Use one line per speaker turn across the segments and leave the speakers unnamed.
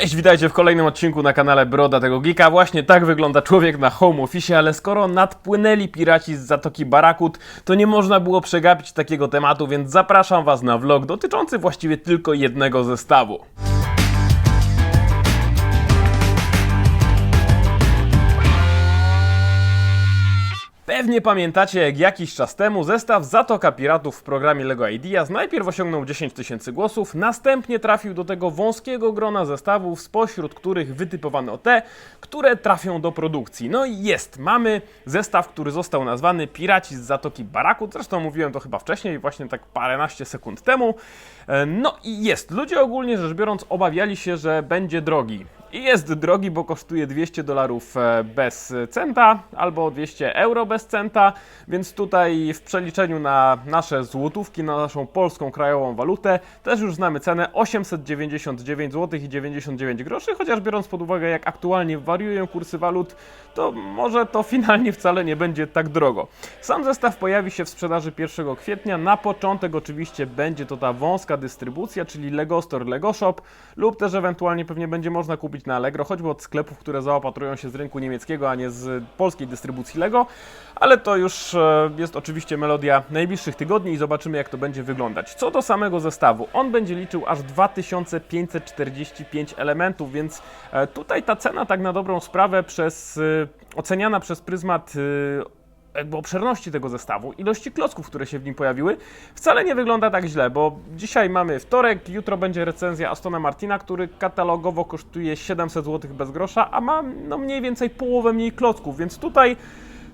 Cześć, witajcie w kolejnym odcinku na kanale Broda tego Geeka. Właśnie tak wygląda człowiek na home office, ale skoro nadpłynęli piraci z Zatoki Barakut, to nie można było przegapić takiego tematu, więc zapraszam Was na vlog dotyczący właściwie tylko jednego zestawu. Pewnie pamiętacie, jak jakiś czas temu zestaw Zatoka Piratów w programie LEGO Ideas najpierw osiągnął 10 tysięcy głosów, następnie trafił do tego wąskiego grona zestawów, spośród których wytypowano te, które trafią do produkcji. No i jest, mamy zestaw, który został nazwany Piraci z Zatoki Barakut, zresztą mówiłem to chyba wcześniej, właśnie tak paręnaście sekund temu. E, No i jest, ludzie ogólnie rzecz biorąc obawiali się, że będzie drogi. I jest drogi, bo kosztuje 200 dolarów e, bez centa albo 200 euro bez centa, więc tutaj w przeliczeniu na nasze złotówki, na naszą polską krajową walutę też już znamy cenę 899 zł i 99 groszy, chociaż biorąc pod uwagę jak aktualnie wariują kursy walut, to może to finalnie wcale nie będzie tak drogo. Sam zestaw pojawi się w sprzedaży 1 kwietnia, na początek oczywiście będzie to ta wąska dystrybucja, czyli Lego Store, Lego Shop lub też ewentualnie pewnie będzie można kupić na Allegro, choćby od sklepów, które zaopatrują się z rynku niemieckiego, a nie z polskiej dystrybucji Lego, ale to już e, jest oczywiście melodia najbliższych tygodni i zobaczymy jak to będzie wyglądać. Co do samego zestawu, on będzie liczył aż 2545 elementów, więc e, tutaj ta cena tak na dobrą sprawę przez e, oceniana przez pryzmat jakby obszerności tego zestawu, ilości klocków, które się w nim pojawiły, wcale nie wygląda tak źle, bo dzisiaj mamy wtorek, jutro będzie recenzja Astona Martina, który katalogowo kosztuje 700 zł bez grosza, a ma no mniej więcej połowę mniej klocków, więc tutaj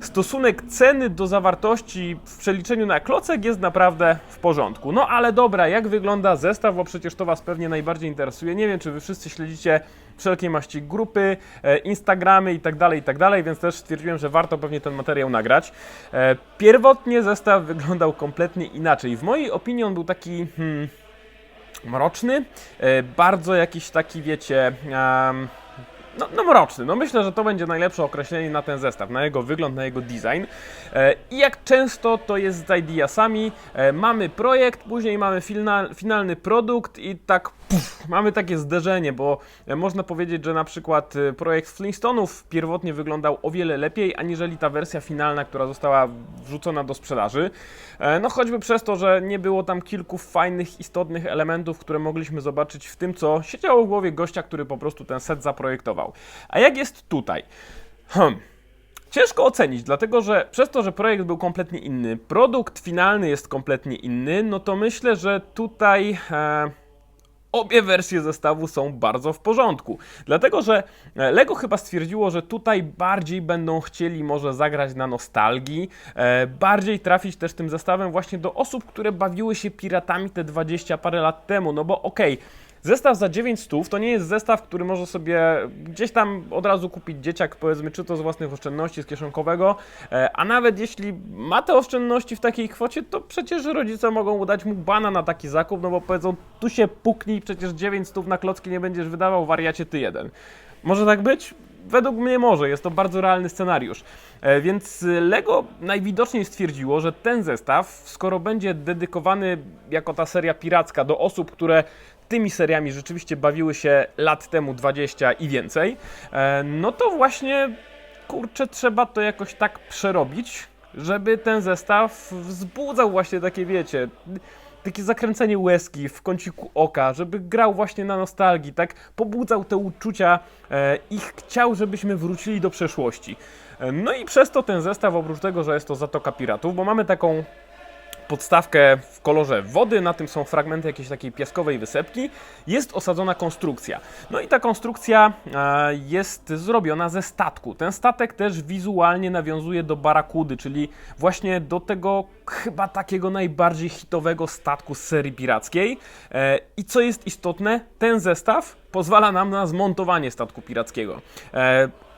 stosunek ceny do zawartości w przeliczeniu na klocek jest naprawdę w porządku. No ale dobra, jak wygląda zestaw, bo przecież to Was pewnie najbardziej interesuje. Nie wiem, czy Wy wszyscy śledzicie wszelkiej maści grupy, e, Instagramy i tak dalej, i tak dalej, więc też stwierdziłem, że warto pewnie ten materiał nagrać. E, Pierwotnie zestaw wyglądał kompletnie inaczej. W mojej opinii on był taki... Hmm, mroczny, e, bardzo jakiś taki, wiecie, em, no, no mroczny. No myślę, że to będzie najlepsze określenie na ten zestaw, na jego wygląd, na jego design. E, I jak często to jest z Ideasami, e, mamy projekt, później mamy filna, finalny produkt i tak puf, mamy takie zderzenie, bo e, można powiedzieć, że na przykład projekt Flintstonów pierwotnie wyglądał o wiele lepiej, aniżeli ta wersja finalna, która została wrzucona do sprzedaży. E, No choćby przez to, że nie było tam kilku fajnych, istotnych elementów, które mogliśmy zobaczyć w tym, co siedziało w głowie gościa, który po prostu ten set zaprojektował. A jak jest tutaj? Hmm. Ciężko ocenić, dlatego że przez to, że projekt był kompletnie inny, produkt finalny jest kompletnie inny, no to myślę, że tutaj e, obie wersje zestawu są bardzo w porządku. Dlatego, że e, Lego chyba stwierdziło, że tutaj bardziej będą chcieli może zagrać na nostalgii, e, bardziej trafić też tym zestawem właśnie do osób, które bawiły się piratami te 20 parę lat temu, no bo okej. Zestaw za 900 to nie jest zestaw, który może sobie gdzieś tam od razu kupić dzieciak, powiedzmy, czy to z własnych oszczędności, z kieszonkowego, e, a nawet jeśli ma te oszczędności w takiej kwocie, to przecież rodzice mogą dać mu bana na taki zakup, no bo powiedzą, tu się puknij, przecież 900 na klocki nie będziesz wydawał, wariacie ty jeden. Może tak być? Według mnie może, jest to bardzo realny scenariusz. E, Więc Lego najwidoczniej stwierdziło, że ten zestaw, skoro będzie dedykowany jako ta seria piracka do osób, które tymi seriami rzeczywiście bawiły się lat temu 20 i więcej, e, no to właśnie kurczę, trzeba to jakoś tak przerobić, żeby ten zestaw wzbudzał właśnie takie, wiecie, takie zakręcenie łezki w kąciku oka, żeby grał właśnie na nostalgii, tak pobudzał te uczucia e, i chciał, żebyśmy wrócili do przeszłości. E, No i przez to ten zestaw, oprócz tego, że jest to Zatoka Piratów, bo mamy taką podstawkę w kolorze wody, na tym są fragmenty jakiejś takiej piaskowej wysepki, jest osadzona konstrukcja. No i ta konstrukcja e, jest zrobiona ze statku. Ten statek też wizualnie nawiązuje do Barakudy, czyli właśnie do tego chyba takiego najbardziej hitowego statku z serii pirackiej. E, I co jest istotne, ten zestaw pozwala nam na zmontowanie statku pirackiego.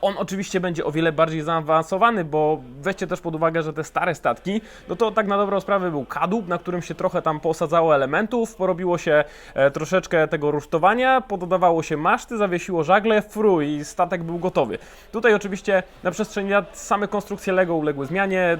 On oczywiście będzie o wiele bardziej zaawansowany, bo weźcie też pod uwagę, że te stare statki, no to tak na dobrą sprawę był kadłub, na którym się trochę tam posadzało elementów, porobiło się e, troszeczkę tego rusztowania, pododawało się maszty, zawiesiło żagle, fru i statek był gotowy. Tutaj oczywiście na przestrzeni lat same konstrukcje LEGO uległy zmianie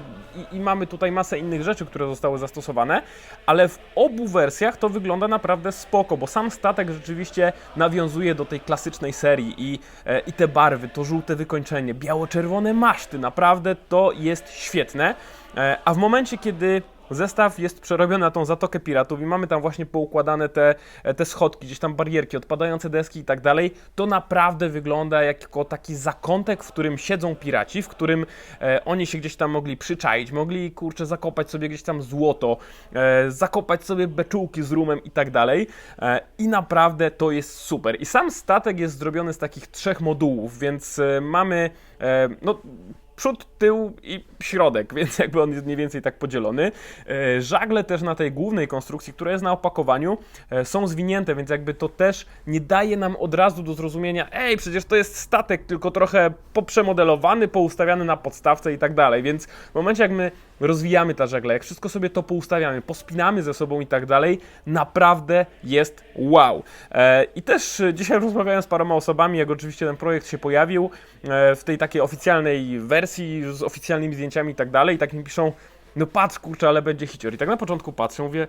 i, i mamy tutaj masę innych rzeczy, które zostały zastosowane, ale w obu wersjach to wygląda naprawdę spoko, bo sam statek rzeczywiście nawiązuje do tej klasycznej serii i, e, i te barwy, to żółte wykończenie, biało-czerwone maszty, naprawdę to jest świetne. E, A w momencie, kiedy zestaw jest przerobiony na tą Zatokę Piratów i mamy tam właśnie poukładane te, e, te schodki, gdzieś tam barierki, odpadające deski i tak dalej, to naprawdę wygląda jako taki zakątek, w którym siedzą piraci, w którym e, oni się gdzieś tam mogli przyczaić, mogli kurczę zakopać sobie gdzieś tam złoto, e, zakopać sobie beczułki z rumem i tak dalej. E, I naprawdę to jest super. I sam statek jest zrobiony z takich trzech modułów, więc e, mamy e, no przód, tył i środek, więc jakby on jest mniej więcej tak podzielony. E, Żagle też na tej głównej konstrukcji, która jest na opakowaniu, e, są zwinięte, więc jakby to też nie daje nam od razu do zrozumienia, ej, przecież to jest statek, tylko trochę poprzemodelowany, poustawiany na podstawce i tak dalej, więc w momencie jak my rozwijamy ta żagle, jak wszystko sobie to poustawiamy, pospinamy ze sobą i tak dalej, naprawdę jest wow. E, I też e, dzisiaj rozmawiałem z paroma osobami, jak oczywiście ten projekt się pojawił e, w tej takiej oficjalnej wersji z oficjalnymi zdjęciami i tak dalej, i tak mi piszą, no patrz kurczę, ale będzie hicior. I tak na początku patrzę, mówię,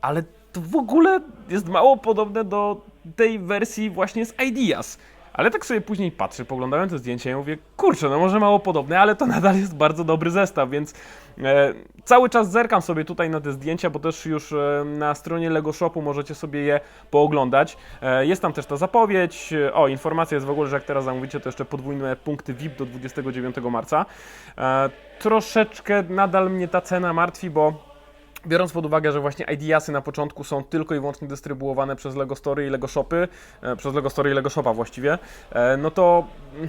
ale to w ogóle jest mało podobne do tej wersji właśnie z Ideas. Ale tak sobie później patrzę, poglądałem te zdjęcia i mówię, kurczę, no może mało podobne, ale to nadal jest bardzo dobry zestaw, więc e, cały czas zerkam sobie tutaj na te zdjęcia, bo też już e, na stronie Lego Shopu możecie sobie je pooglądać. E, jest tam też ta zapowiedź, e, o, informacja jest w ogóle, że jak teraz zamówicie, to jeszcze podwójne punkty VIP do 29 marca. E, troszeczkę nadal mnie ta cena martwi, bo Biorąc pod uwagę, że właśnie Ideasy na początku są tylko i wyłącznie dystrybuowane przez Lego Story i Lego Shopy, e, przez Lego Story i Lego Shopa właściwie, e, no to, mm,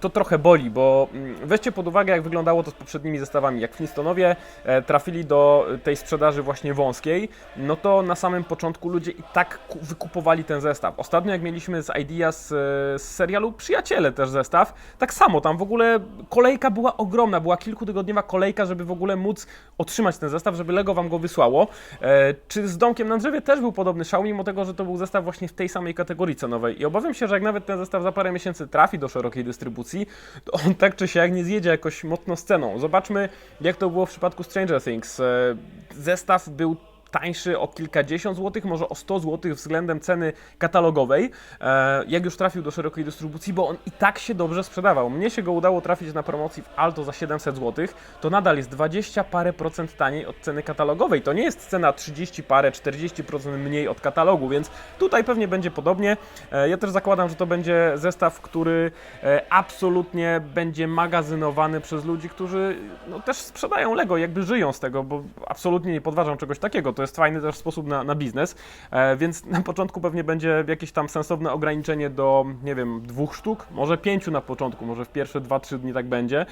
to trochę boli, bo mm, weźcie pod uwagę, jak wyglądało to z poprzednimi zestawami. Jak Flintstonowie e, trafili do tej sprzedaży właśnie wąskiej, no to na samym początku ludzie i tak ku- wykupowali ten zestaw. Ostatnio jak mieliśmy z Ideas z serialu Przyjaciele też zestaw, tak samo, tam w ogóle kolejka była ogromna, była kilkutygodniowa kolejka, żeby w ogóle móc otrzymać ten zestaw, żeby Lego wam go wysłało. E, czy z Domkiem na drzewie też był podobny szał, mimo tego, że to był zestaw właśnie w tej samej kategorii cenowej. I obawiam się, że jak nawet ten zestaw za parę miesięcy trafi do szerokiej dystrybucji, to on tak czy siak nie zjedzie jakoś mocno z ceną. Zobaczmy, jak to było w przypadku Stranger Things. E, zestaw był tańszy o kilkadziesiąt złotych, może o 100 złotych względem ceny katalogowej, e, jak już trafił do szerokiej dystrybucji, bo on i tak się dobrze sprzedawał. Mnie się go udało trafić na promocji w Alto za 700 złotych, to nadal jest 20 parę procent taniej od ceny katalogowej. To nie jest cena 30 parę, 40% mniej od katalogu, więc tutaj pewnie będzie podobnie. E, ja też zakładam, że to będzie zestaw, który e, absolutnie będzie magazynowany przez ludzi, którzy no, też sprzedają Lego, jakby żyją z tego, bo absolutnie nie podważam czegoś takiego. To jest fajny też sposób na, na biznes, e, więc na początku pewnie będzie jakieś tam sensowne ograniczenie do, nie wiem, dwóch sztuk, może pięciu na początku, może w pierwsze 2-3 dni tak będzie,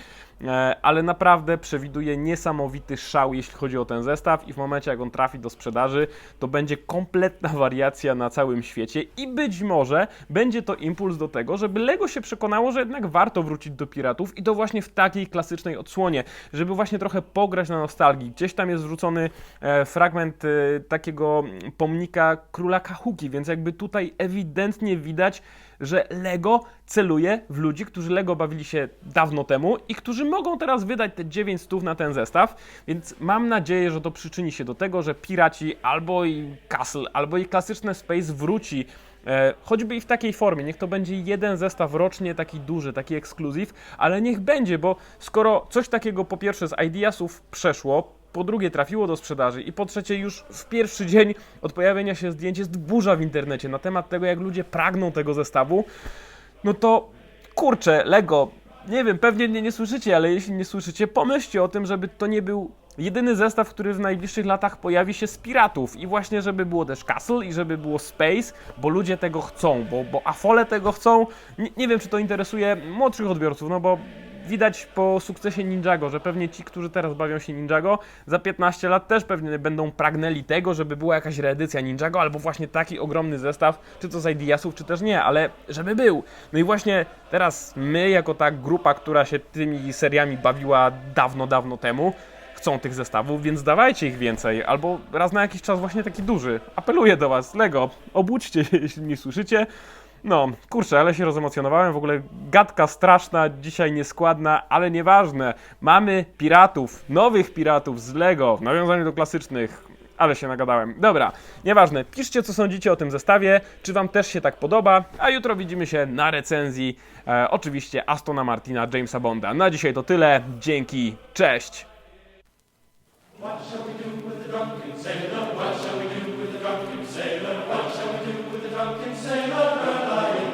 e, ale naprawdę przewiduję niesamowity szał, jeśli chodzi o ten zestaw i w momencie jak on trafi do sprzedaży, to będzie kompletna wariacja na całym świecie i być może będzie to impuls do tego, żeby Lego się przekonało, że jednak warto wrócić do piratów i to właśnie w takiej klasycznej odsłonie, żeby właśnie trochę pograć na nostalgii. Gdzieś tam jest wrzucony e, fragment takiego pomnika króla Kahuki, więc jakby tutaj ewidentnie widać, że Lego celuje w ludzi, którzy Lego bawili się dawno temu i którzy mogą teraz wydać te 9 stów na ten zestaw, więc mam nadzieję, że to przyczyni się do tego, że Piraci albo i Castle, albo i klasyczne Space wróci E, choćby i w takiej formie, niech to będzie jeden zestaw rocznie, taki duży, taki ekskluzyw, ale niech będzie, bo skoro coś takiego po pierwsze z Ideasów przeszło, po drugie trafiło do sprzedaży i po trzecie już w pierwszy dzień od pojawienia się zdjęć jest burza w internecie na temat tego, jak ludzie pragną tego zestawu, no to kurczę, Lego, nie wiem, pewnie mnie nie słyszycie, ale jeśli nie słyszycie, pomyślcie o tym, żeby to nie był jedyny zestaw, który w najbliższych latach pojawi się z piratów i właśnie, żeby było też Castle i żeby było Space, bo ludzie tego chcą, bo, bo Afole tego chcą. Nie, nie wiem, czy to interesuje młodszych odbiorców, no bo widać po sukcesie Ninjago, że pewnie ci, którzy teraz bawią się Ninjago, za 15 lat też pewnie będą pragnęli tego, żeby była jakaś reedycja Ninjago, albo właśnie taki ogromny zestaw, czy to z IDS-ów, czy też nie, ale żeby był. No i właśnie teraz my, jako ta grupa, która się tymi seriami bawiła dawno, dawno temu, chcą tych zestawów, więc dawajcie ich więcej, albo raz na jakiś czas właśnie taki duży. Apeluję do was, Lego, obudźcie się, jeśli mnie słyszycie. No, kurczę, ale się rozemocjonowałem, w ogóle gadka straszna, dzisiaj nieskładna, ale nieważne. Mamy piratów, nowych piratów z Lego, w nawiązaniu do klasycznych, ale się nagadałem. Dobra, nieważne, piszcie co sądzicie o tym zestawie, czy wam też się tak podoba, a jutro widzimy się na recenzji, e, oczywiście Astona Martina, Jamesa Bonda. Na dzisiaj to tyle, dzięki, cześć!
What shall we do with the drunken sailor? What shall we do with the drunken sailor? What shall we do drunken sailor, and I